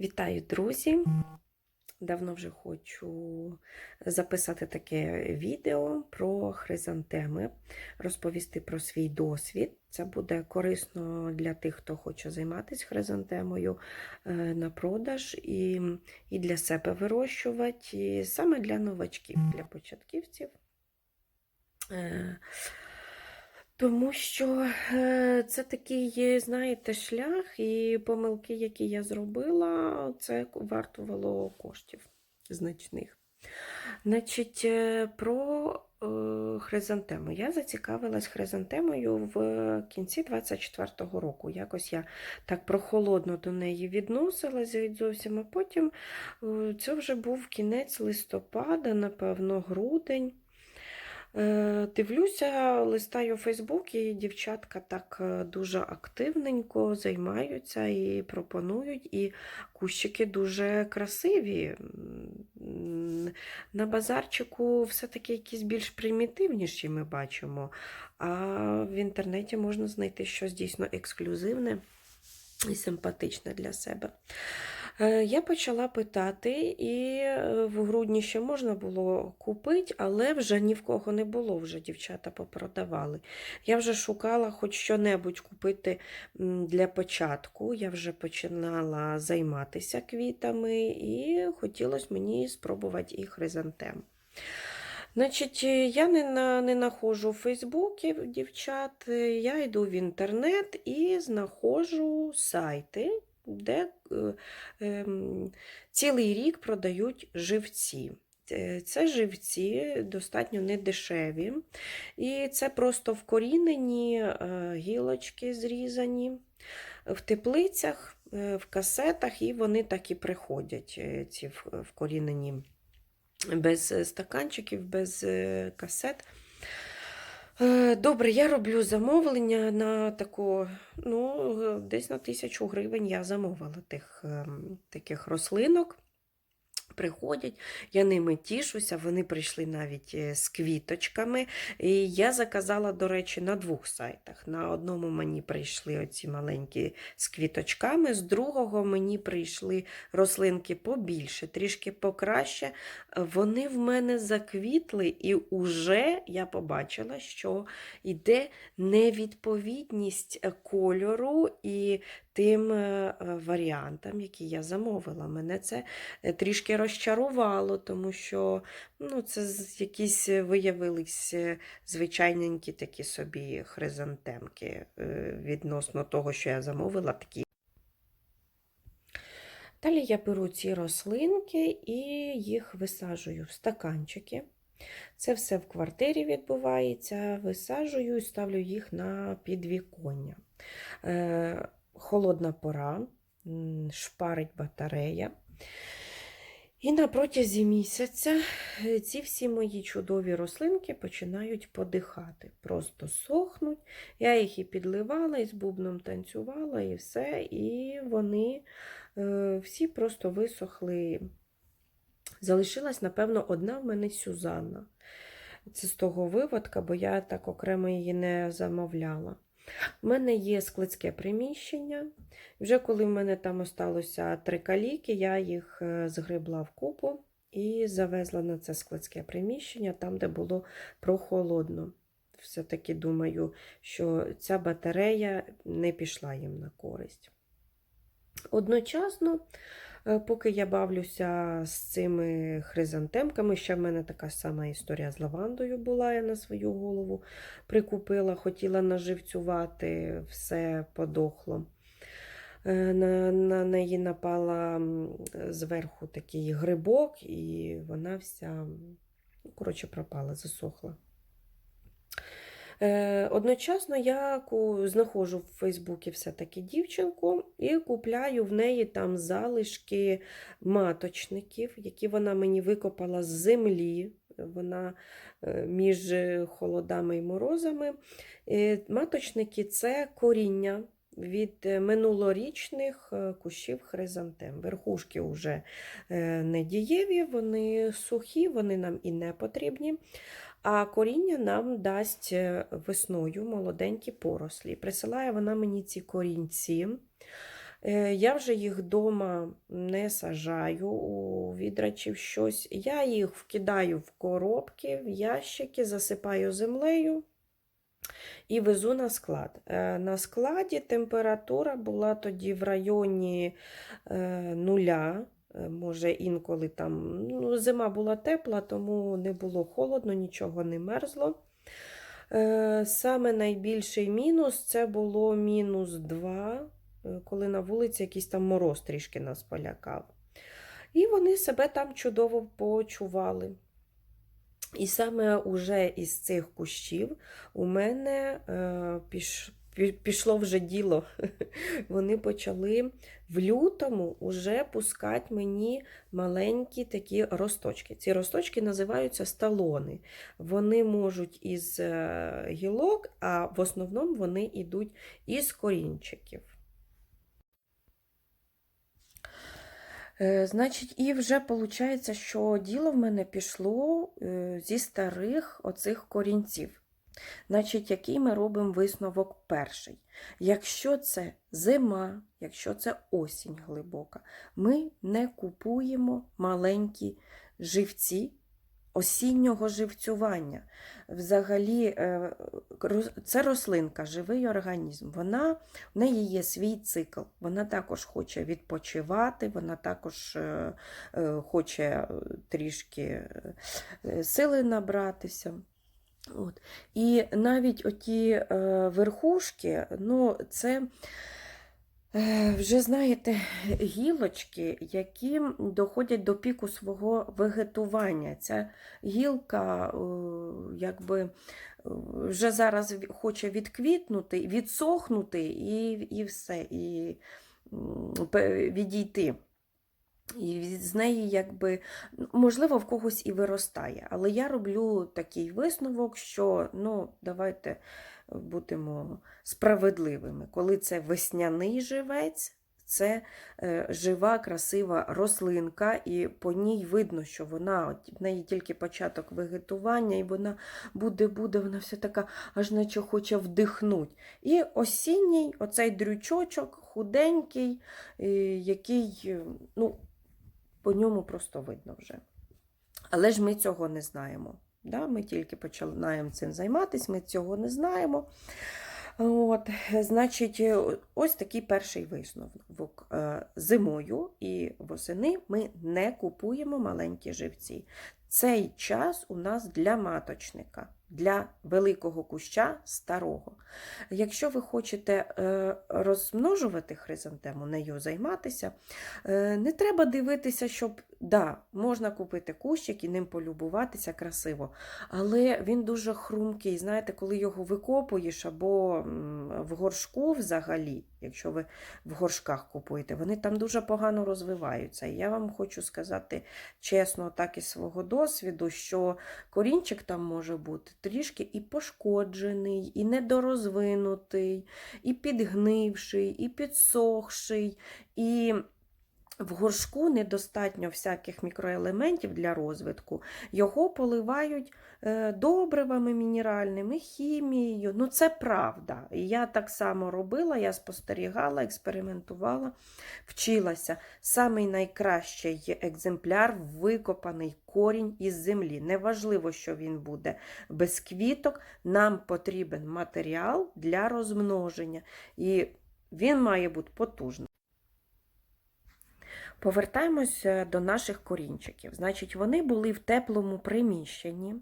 Вітаю, друзі! Давно вже хочу записати таке відео про хризантеми, розповісти про свій досвід. Це буде корисно для тих, хто хоче займатися хризантемою е, на продаж і, і для себе вирощувати, і саме для новачків, для початківців. Тому що е, це такий, знаєте, шлях і помилки, які я зробила, це вартувало коштів значних. Значить, е, про е, хризантему. Я зацікавилась хризантемою в кінці 24-го року. Якось я так прохолодно до неї відносилася від зовсім, а потім це вже був кінець листопада, напевно, грудень. Е, Дивлюся, листаю у Фейсбук, і дівчатка так е, дуже активненько займаються і пропонують, і кущики дуже красиві. На базарчику все-таки якісь більш примітивніші ми бачимо, а в інтернеті можна знайти щось дійсно ексклюзивне і симпатичне для себе. Е, Я почала питати, і е, в грудні ще можна було купити, але вже ні в кого не було, вже дівчата попродавали. Я вже шукала хоч що-небудь купити для початку. Я вже починала займатися квітами, і хотілося мені спробувати і хризантем. Значить, я не, на, не нахожу в Фейсбуці дівчат, я йду в інтернет і знаходжу сайти, де е, ем, цілий рік продають живці. Е, Це живці достатньо недешеві. І це просто вкорінені е, гілочки зрізані в теплицях, в касетах, і вони так і приходять, ці вкорінені без стаканчиків, без касет. Е, Добре, я роблю замовлення на таку, ну, е, десь на тисячу гривень я замовила тих ем, таких рослинок. Приходять, я ними тішуся, вони прийшли навіть е, з квіточками. І я заказала, до речі, на двох сайтах. На одному мені прийшли оці маленькі з квіточками, з другого мені прийшли рослинки побільше, трішки покраще. Вони в мене заквітли, і уже я побачила, що йде невідповідність е, кольору і тим е, е, варіантам, які я замовила. Мене це е, трішки розчарувало, тому що ну, це якісь виявились е, звичайненькі такі собі хризантемки відносно того, що я замовила. такі. Далі я беру ці рослинки і їх висаджую в стаканчики. Це все в квартирі відбувається. Висаджую і ставлю їх на підвіконня. Холодна пора, шпарить батарея. І на протязі місяця е, ці всі мої чудові рослинки починають подихати, просто сохнуть. Я їх і підливала, і з бубном танцювала, і все. І вони е, всі просто висохли. Залишилась, напевно, одна в мене Сюзанна. Це з того виводка, бо я так окремо її не замовляла. У мене є складське приміщення. Вже коли в мене там осталося три каліки, я їх е, згребла в купу і завезла на це складське приміщення, там, де було прохолодно. Все-таки думаю, що ця батарея не пішла їм на користь. Одночасно, поки я бавлюся з цими хризантемками, ще в мене така сама історія з лавандою була, я на свою голову прикупила, хотіла наживцювати, все подохло. Е, На, на неї напала зверху такий грибок, і вона вся, ну, коротше, пропала, засохла. Е, Одночасно я знаходжу в Фейсбуці все-таки дівчинку і купляю в неї там залишки маточників, які вона мені викопала з землі. Вона е, між холодами і морозами. Е, Маточники це коріння від минулорічних кущів хризантем. Верхушки вже не дієві, вони сухі, вони нам і не потрібні. А коріння нам дасть е, весною молоденькі порослі. Присилає вона мені ці корінці. Е, Я вже їх вдома не сажаю у відра чи щось. Я їх вкидаю в коробки, в ящики, засипаю землею і везу на склад. Е, На складі температура була тоді в районі нуля. Е, Може, інколи там ну, зима була тепла, тому не було холодно, нічого не мерзло. Е, Саме найбільший мінус це було мінус 2, е, коли на вулиці якийсь там мороз трішки нас полякав. І вони себе там чудово почували. І саме уже із цих кущів у мене е, пішло вже діло. Вони почали в лютому уже пускати мені маленькі такі росточки. Ці росточки називаються сталони. Вони можуть із е, гілок, а в основному вони йдуть із корінчиків. Е, Значить, і вже виходить, що діло в мене пішло е, зі старих оцих корінців. Значить, який ми робимо висновок перший. Якщо це зима, якщо це осінь глибока, ми не купуємо маленькі живці осіннього живцювання. Взагалі, е, це рослинка, живий організм. Вона, в неї є свій цикл. Вона також хоче відпочивати, вона також е, е, хоче трішки сили набратися. От. І навіть оті е, верхушки, ну, це е, вже, знаєте, гілочки, які доходять до піку свого вегетування. Ця гілка е, якби е, вже зараз хоче відквітнути, відсохнути і, і все, і пе- відійти. І з неї, якби, можливо, в когось і виростає. Але я роблю такий висновок, що ну, давайте будемо справедливими. Коли це весняний живець, це е, жива, красива рослинка, і по ній видно, що вона в неї тільки початок вегетування, і вона буде-буде, вона вся така, аж наче хоче вдихнуть. І осінній, оцей дрючочок, худенький, е, який, е, ну, по ньому просто видно вже. Але ж ми цього не знаємо. Да? Ми тільки починаємо цим займатися, ми цього не знаємо. От, значить, ось такий перший висновок. Е, Зимою і восени ми не купуємо маленькі живці. Цей час у нас для маточника, для великого куща старого. Якщо ви хочете е, розмножувати хризантему, нею займатися, е, не треба дивитися, щоб да, можна купити кущик і ним полюбуватися красиво, але він дуже хрумкий. Знаєте, коли його викопуєш або в горшку взагалі, якщо ви в горшках купуєте, вони там дуже погано розвиваються. І я вам хочу сказати чесно, так із свого досвіду, що корінчик там може бути трішки і пошкоджений, і недорозвинутий, і підгнивший, і підсохший. І в горшку недостатньо всяких мікроелементів для розвитку. Його поливають е, добривами мінеральними, хімією. Ну, це правда. Я так само робила, я спостерігала, експериментувала, вчилася. Самий найкращий екземпляр викопаний корінь із землі. Неважливо, що він буде без квіток, нам потрібен матеріал для розмноження. І він має бути потужний. Повертаємося до наших корінчиків. Значить, вони були в теплому приміщенні.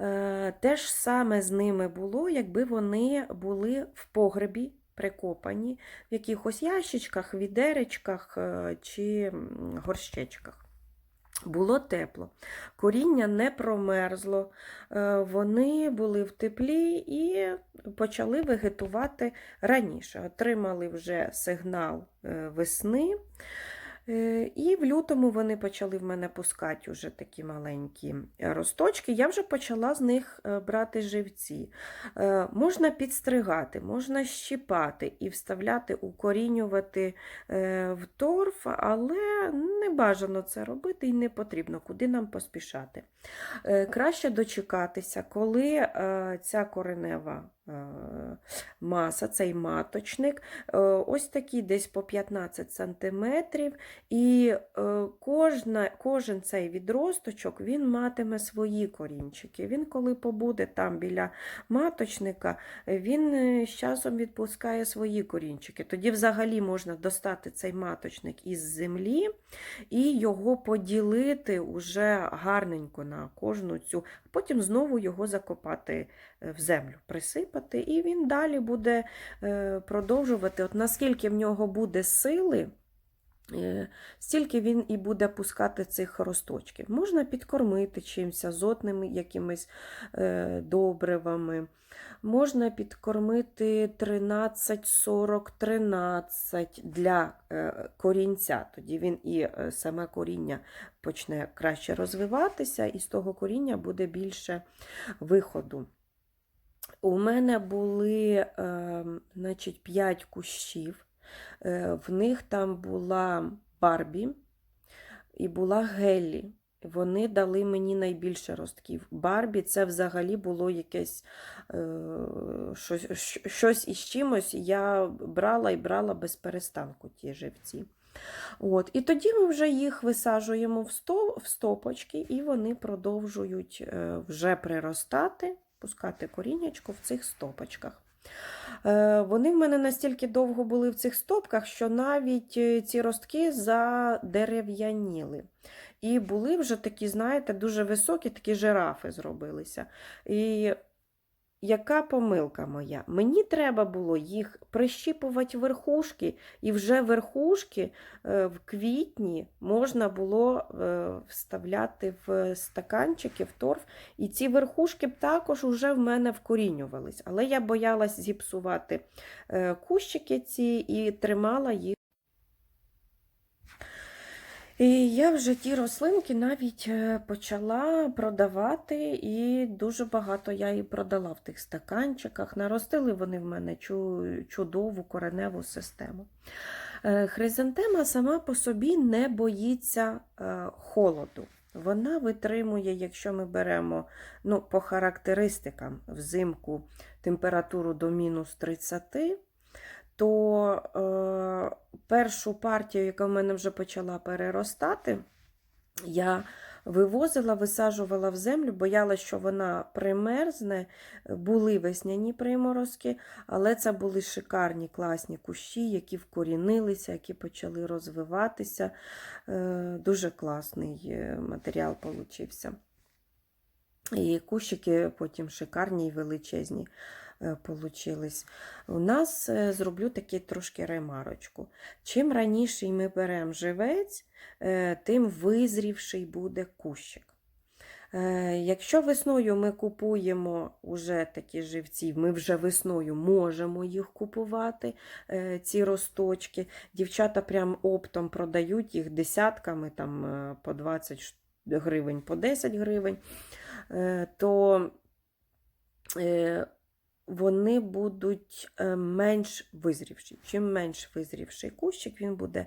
Е, Те ж саме з ними було, якби вони були в погребі прикопані, в якихось ящичках, відеречках е, чи горщечках. Було тепло, коріння не промерзло, е, вони були в теплі і почали вегетувати раніше. Отримали вже сигнал весни. Е, І в лютому вони почали в мене пускати уже такі маленькі е, росточки. Я вже почала з них е, брати живці. Можна підстригати, можна щіпати і вставляти, укорінювати в торф, але не бажано це робити і не потрібно, куди нам поспішати. Краще дочекатися, коли ця коренева маса, цей маточник, ось такий десь по 15 см, і е, кожна, кожен цей відросточок він матиме свої корінчики. Він, коли побуде там біля маточника, він е, з часом відпускає свої корінчики. Тоді взагалі можна достати цей маточник із землі і його поділити уже гарненько на кожну цю, потім знову його закопати е, в землю, присипати, і він далі буде продовжувати. От наскільки в нього буде сили, стільки він і буде пускати цих росточків. Можна підкормити чимось азотними якимись е, добривами. Можна підкормити 13-40-13 для е, корінця. Тоді він і е, саме коріння почне краще розвиватися, і з того коріння буде більше виходу. У мене були е, значить, 5 кущів. Е, В них там була Барбі і була Геллі. Вони дали мені найбільше ростків. Барбі це взагалі було якесь е, щось, щось із чимось. Я брала і брала без перестанку ті живці. От. І тоді ми вже їх висаджуємо в, в стопочки, і вони продовжують е, вже приростати, пускати коріннячко в цих стопочках. Е, Вони в мене настільки довго були в цих стопках, що навіть е, ці ростки задерев'яніли. І були вже такі, знаєте, дуже високі, такі жирафи зробилися. І яка помилка моя? Мені треба було їх прищіпувати верхушки, і вже верхушки е, в квітні можна було е, вставляти в стаканчики, в торф, і ці верхушки б також вже в мене вкорінювались. Але я боялась зіпсувати е, кущики ці і тримала їх. І я вже ті рослинки навіть е, почала продавати, і дуже багато я і продала в тих стаканчиках. Наростили вони в мене чу- чудову кореневу систему. Е, Хризантема сама по собі не боїться е, холоду. Вона витримує, якщо ми беремо ну, по характеристикам взимку температуру до мінус 30, то е, першу партію, яка в мене вже почала переростати, я вивозила, висаджувала в землю, боялась, що вона примерзне. Були весняні приморозки, але це були шикарні класні кущі, які вкорінилися, які почали розвиватися. Е, Дуже класний е, матеріал получився. І кущики потім шикарні і величезні получились. У нас е, зроблю таки трошки ремарочку. Чим раніше ми беремо живець, е, тим визрівший буде кущик. Е, Якщо весною ми купуємо уже такі живці, ми вже весною можемо їх купувати, е, ці росточки. Дівчата прям оптом продають їх десятками, там е, по 20 гривень, по 10 гривень, е, то е, вони будуть е, менш визрівші. Чим менш визрівший кущик, він буде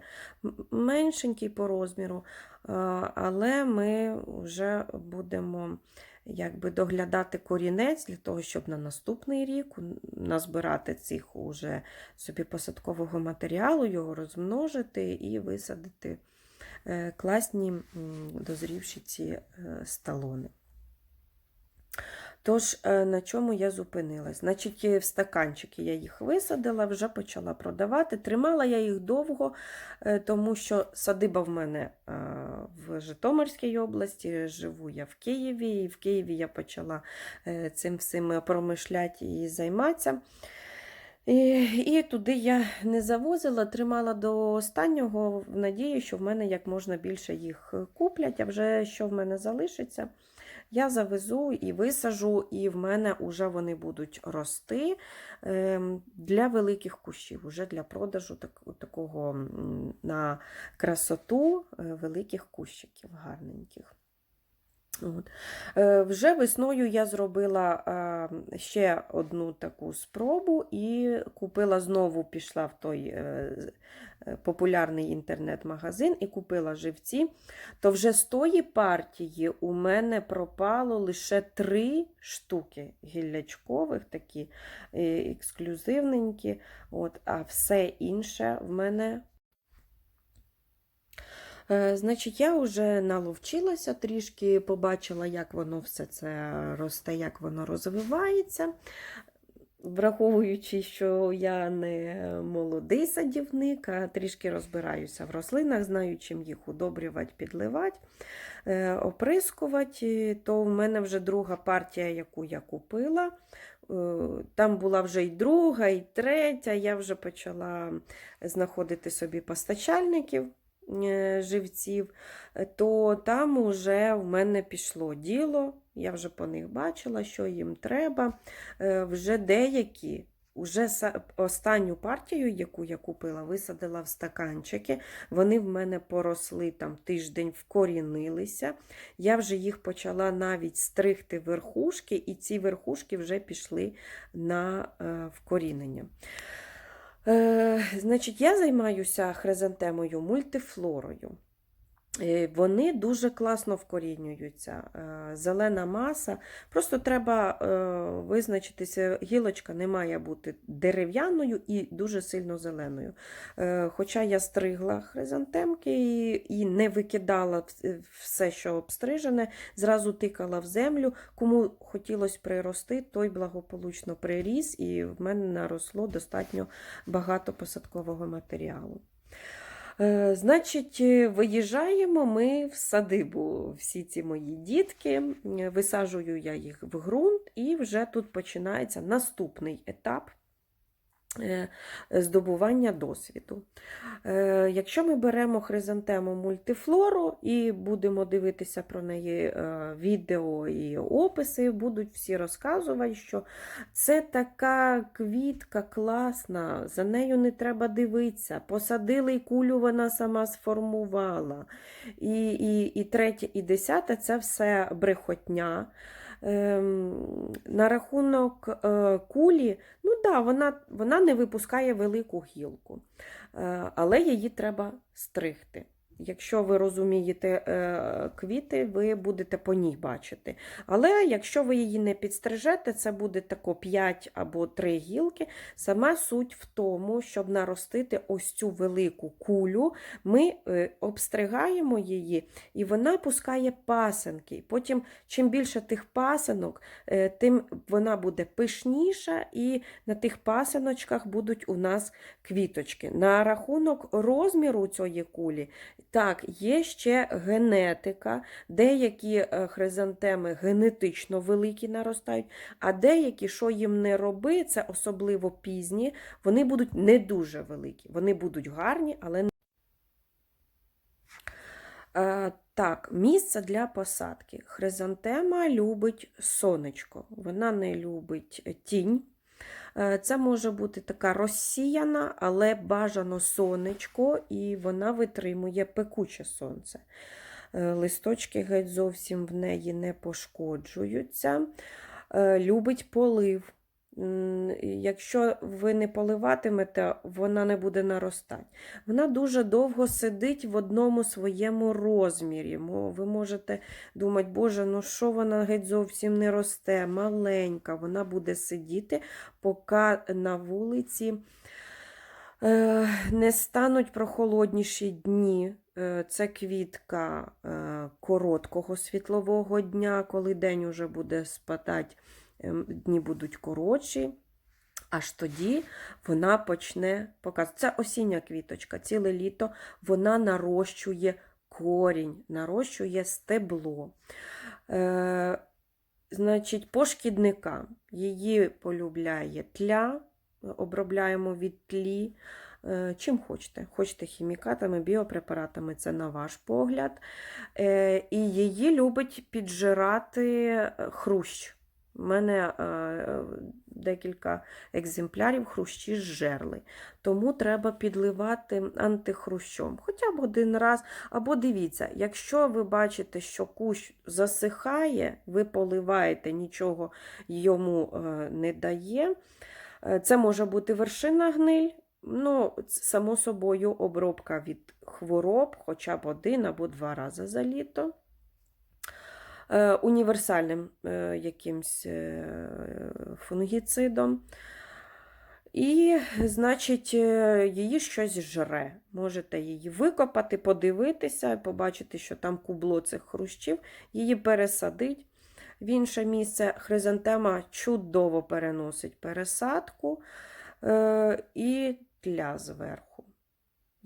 меншенький по розміру, е, але ми вже будемо якби доглядати корінець для того, щоб на наступний рік назбирати цих уже собі посадкового матеріалу, його розмножити і висадити е, класні дозрівші ці сталони. Тож, е, на чому я зупинилась? Значить, е, в стаканчики я їх висадила, вже почала продавати. Тримала я їх довго, е, тому що садиба в мене в Житомирській області, живу я в Києві, і в Києві я почала цим всім промишляти і займатися. І, і туди я не завозила, тримала до останнього в надії, що в мене як можна більше їх куплять, а вже що в мене залишиться, я завезу і висажу, і в мене вже вони будуть рости ем, для великих кущів, уже для продажу так, такого на красоту е, великих кущиків гарненьких. От. Е, Вже весною я зробила е, ще одну таку спробу і купила знову, пішла в той е, е, популярний інтернет-магазин і купила живці. То вже з тої партії у мене пропало лише три штуки гіллячкових, такі е, ексклюзивненькі. От, а все інше в мене Значить, я вже наловчилася трішки, побачила, як воно все це росте, як воно розвивається. Враховуючи, що я не молодий садівник, а трішки розбираюся в рослинах, знаю, чим їх удобрювати, підливати, е, оприскувати, то в мене вже друга партія, яку я купила. Е, Там була вже і друга, і третя. Я вже почала знаходити собі постачальників е, живців, е, то там уже в мене пішло діло. Я вже по них бачила, що їм треба. Е, Вже деякі, уже останню партію, яку я купила, висадила в стаканчики. Вони в мене поросли там тиждень, вкорінилися. Я вже їх почала навіть стригти верхушки, і ці верхушки вже пішли на е, вкорінення. Е, значить, я займаюся хризантемою мультифлорою. Е, Вони дуже класно вкорінюються. Е, Зелена маса. Просто треба е, визначитися, гілочка не має бути дерев'яною і дуже сильно зеленою. Хоча я стригла хризантемки і не викидала все, що обстрижене, зразу тикала в землю. Кому хотілося прирости, той благополучно приріс, і в мене наросло достатньо багато посадкового матеріалу. Е, Значить, е, виїжджаємо ми в садибу. Всі ці мої дітки. Висаджую я їх в ґрунт, і вже тут починається наступний етап здобування досвіду. Е, Якщо ми беремо хризантему мультифлору і будемо дивитися про неї е, відео і описи, будуть всі розказувати, що це така квітка класна, за нею не треба дивитися. Посадили і кулю, вона сама сформувала. І, і, і третє, і десяте це все брехотня. Ем, на рахунок е, кулі, ну да, вона, вона не випускає велику гілку, е, але її треба стригти. Якщо ви розумієте е, квіти, ви будете по ній бачити. Але якщо ви її не підстрижете, це буде тако 5 або 3 гілки. Сама суть в тому, щоб наростити ось цю велику кулю, ми е, обстригаємо її, і вона пускає пасенки. Потім, чим більше тих пасенок, е, тим вона буде пишніша, і на тих пасеночках будуть у нас квіточки. На рахунок розміру цієї кулі, так, є ще генетика, деякі е, хризантеми генетично великі наростають, а деякі, що їм не роби, це особливо пізні, вони будуть не дуже великі. Вони будуть гарні, але не. Е, Так, місце для посадки. Хризантема любить сонечко, вона не любить тінь. Е, Це може бути така розсіяна, але бажано сонечко, і вона витримує пекуче сонце. Е, Листочки геть зовсім в неї не пошкоджуються. Е, Любить полив. Якщо ви не поливатимете, вона не буде наростати. Вона дуже довго сидить в одному своєму розмірі. Ви можете думати, Боже, ну що вона геть зовсім не росте, маленька. Вона буде сидіти, поки на вулиці е, не стануть прохолодніші дні. Е, Це квітка е, короткого світлового дня, коли день уже буде спадати, дні будуть коротші. Аж тоді вона почне показувати. Це осіння квіточка, ціле літо вона нарощує корінь, нарощує стебло. Е, значить, по шкідникам її полюбляє тля, обробляємо від тлі. е, чим хочете. Хочете хімікатами, біопрепаратами, це на ваш погляд. Е, І її любить піджирати е, хрущ. У мене е, декілька екземплярів хрущі зжерли. Тому треба підливати антихрущом. Хоча б один раз. Або дивіться, якщо ви бачите, що кущ засихає, ви поливаєте, нічого йому е, не дає. Е, Це може бути вершина гниль. Ну, само собою, обробка від хвороб хоча б один або два рази за літо. Е, Універсальним е, якимсь е, фунгіцидом. І, значить, її щось жре. Можете її викопати, подивитися, побачити, що там кубло цих хрущів, її пересадить в інше місце. Хризантема чудово переносить пересадку і тля зверху.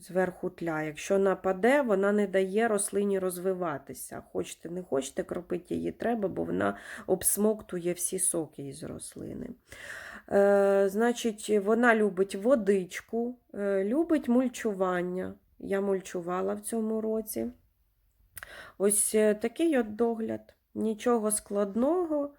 Зверху тля. Якщо нападе, вона не дає рослині розвиватися. Хочете, не хочете, кропити її треба, бо вона обсмоктує всі соки із рослини. Е, значить, вона любить водичку, е, любить мульчування. Я мульчувала в цьому році. Ось е, такий от догляд. Нічого складного.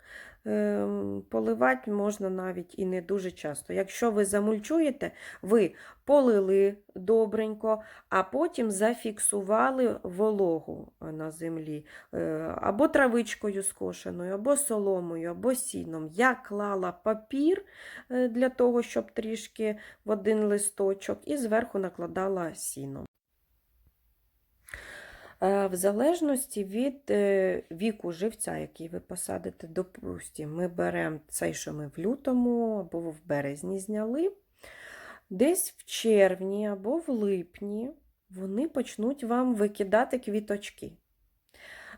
Е, Поливати можна навіть і не дуже часто. Якщо ви замульчуєте, ви полили добренько, а потім зафіксували вологу на землі е, або травичкою скошеною, або соломою, або сіном. Я клала папір е, для того, щоб трішки в один листочок, і зверху накладала сіном. Е, В залежності від е, віку живця, який ви посадите, допустимо, ми беремо цей, що ми в лютому або в березні зняли. Десь в червні або в липні вони почнуть вам викидати квіточки.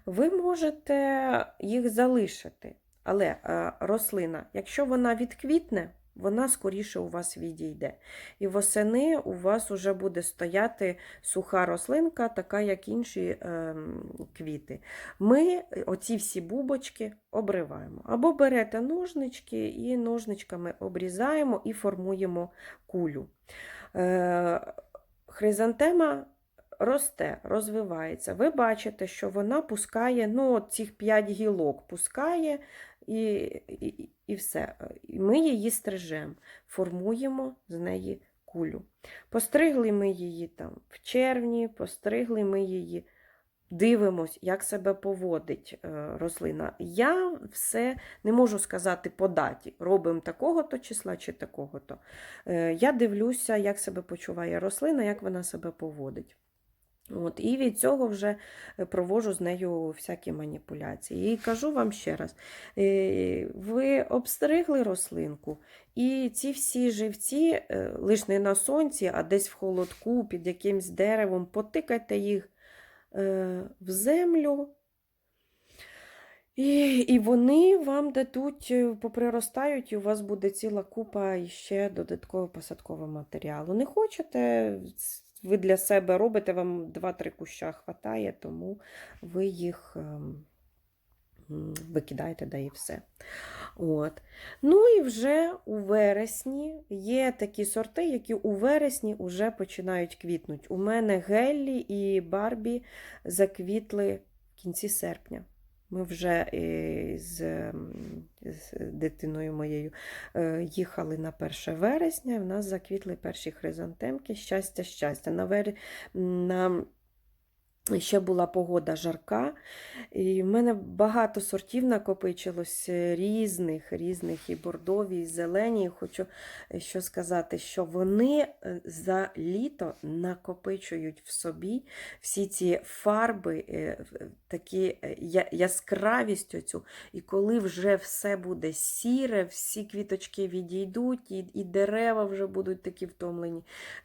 Ви можете їх залишити, але е, рослина, якщо вона відквітне, вона скоріше у вас відійде. І восени у вас вже буде стояти суха рослинка, така як інші ем, квіти. Ми оці всі бубочки обриваємо. Або берете ножнички і ножничками обрізаємо і формуємо кулю. Е, хризантема росте, розвивається. Ви бачите, що вона пускає ну, цих 5 гілок пускає і, і, і все. Ми її стрижемо, формуємо з неї кулю. Постригли ми її там в червні, постригли ми її. Дивимось, як себе поводить е, рослина. Я все не можу сказати по даті. Робимо такого-то числа чи такого-то. Е, Я дивлюся, як себе почуває рослина, як вона себе поводить. От, і від цього вже е, проводжу з нею всякі маніпуляції. І кажу вам ще раз: е, ви обстригли рослинку, і ці всі живці, е, лиш не на сонці, а десь в холодку, під якимсь деревом, потикайте їх в землю. І, і вони вам дадуть, поприростають, і у вас буде ціла купа ще додаткового посадкового матеріалу. Не хочете, ви для себе робите, вам 2-3 куща хватає, тому ви їх ем, викидаєте, да і все. От. Ну і вже у вересні є такі сорти, які у вересні вже починають квітнути. У мене Геллі і Барбі заквітли в кінці серпня. Ми вже е, з, дитиною моєю е, їхали на 1 вересня, в нас заквітли перші хризантемки. Щастя, щастя. На, вер... на... Ще була погода жарка, і в мене багато сортів накопичилось е, різних, різних і бордові, і зелені. І хочу е, що сказати, що вони е, за літо накопичують в собі всі ці фарби, такі яскравість оцю. І коли вже все буде сіре, всі квіточки відійдуть, і, і дерева вже будуть такі втомлені.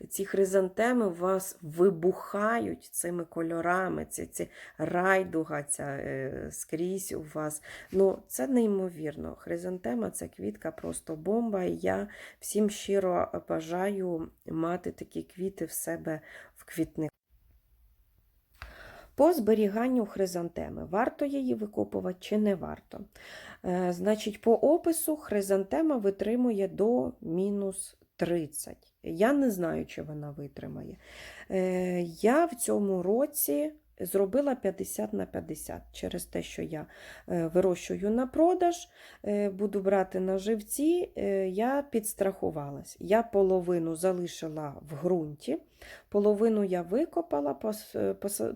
Ці хризантеми у вас вибухають цими кольорами, ці, ці райдуга ця, е, скрізь у вас. Ну, це неймовірно. Хризантема це квітка, просто бомба. І я всім щиро бажаю мати такі квіти в себе в квітнику. По зберіганню хризантеми. Варто її викопувати чи не варто? Е, значить, по опису хризантема витримує до мінус 30. Я не знаю, чи вона витримає. Е, Я в цьому році зробила 50 на 50 через те, що я е, вирощую на продаж, е, буду брати на живці, я підстрахувалась. Я половину залишила в ґрунті, половину я викопала,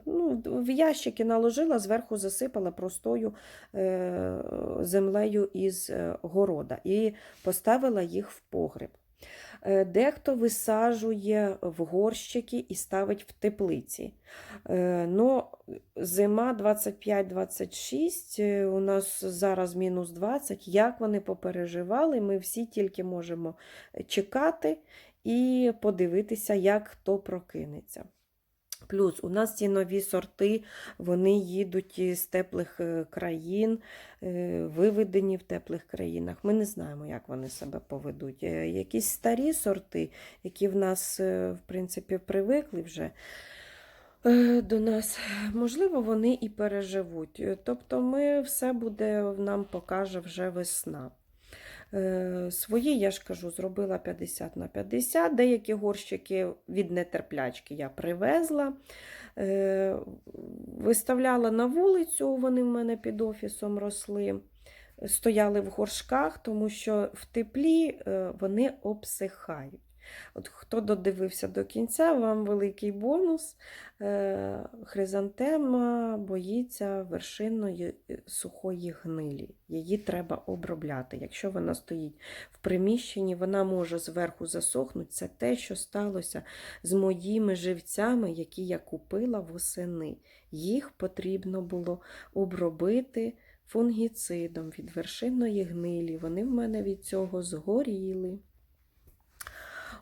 ну, в ящики наложила, зверху засипала простою землею із города і поставила їх в погреб. Е, Дехто висаджує в горщики і ставить в теплиці. Но Ну, зима 25-26, е, у нас зараз мінус 20. Як вони попереживали, ми всі тільки можемо чекати і подивитися, як хто прокинеться. Плюс у нас ці нові сорти, вони їдуть із теплих е, країн, е, виведені в теплих країнах. Ми не знаємо, як вони себе поведуть. Е, Якісь старі сорти, які в нас, в принципі, привикли вже до нас, можливо, вони і переживуть. Тобто, ми все буде, нам покаже вже весна. Е, Свої, я ж кажу, зробила 50 на 50. Деякі горщики від нетерплячки я привезла. Е, Виставляла на вулицю, вони в мене під офісом росли. Стояли в горшках, тому що в теплі е, вони обсихають. От Хто додивився до кінця, вам великий бонус. Е, Хризантема боїться вершинної е, сухої гнилі. Її треба обробляти. Якщо вона стоїть в приміщенні, вона може зверху засохнути. Це те, що сталося з моїми живцями, які я купила восени. Їх потрібно було обробити фунгіцидом від вершинної гнилі. Вони в мене від цього згоріли.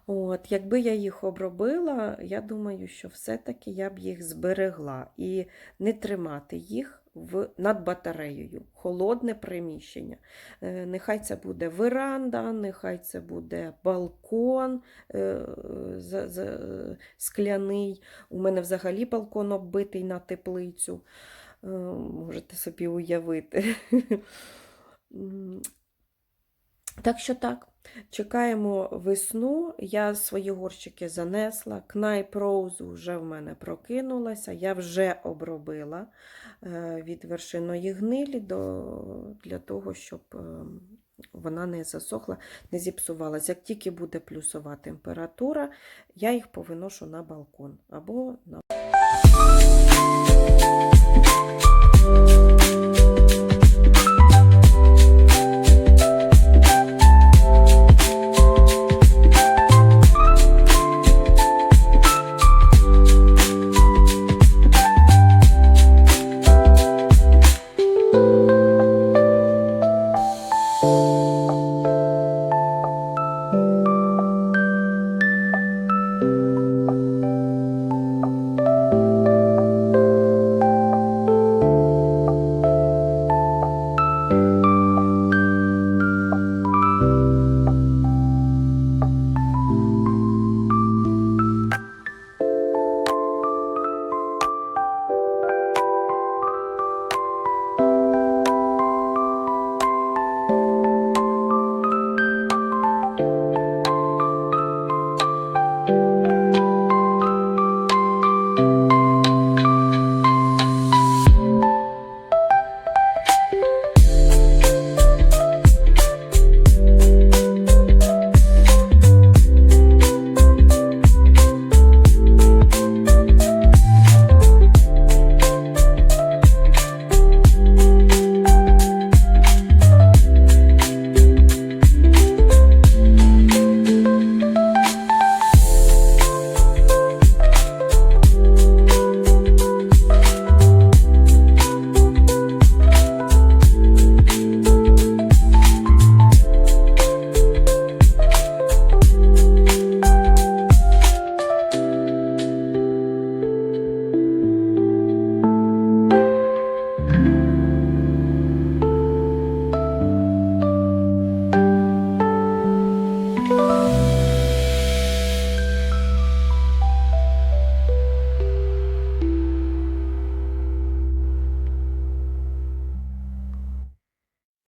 От, якби я їх обробила, я думаю, що все-таки я б їх зберегла і не тримати їх в, над батареєю. Холодне приміщення. Е, Нехай це буде веранда, нехай це буде балкон е, за, за, скляний. У мене взагалі балкон оббитий на теплицю. Е, Можете собі уявити. Так що так, чекаємо весну. Я свої горщики занесла. Кнайп Роузу вже в мене прокинулася. Я вже обробила е, від вершиної гнилі до, для того, щоб е, вона не засохла, не зіпсувалася. Як тільки буде плюсова температура, я їх повиношу на балкон або на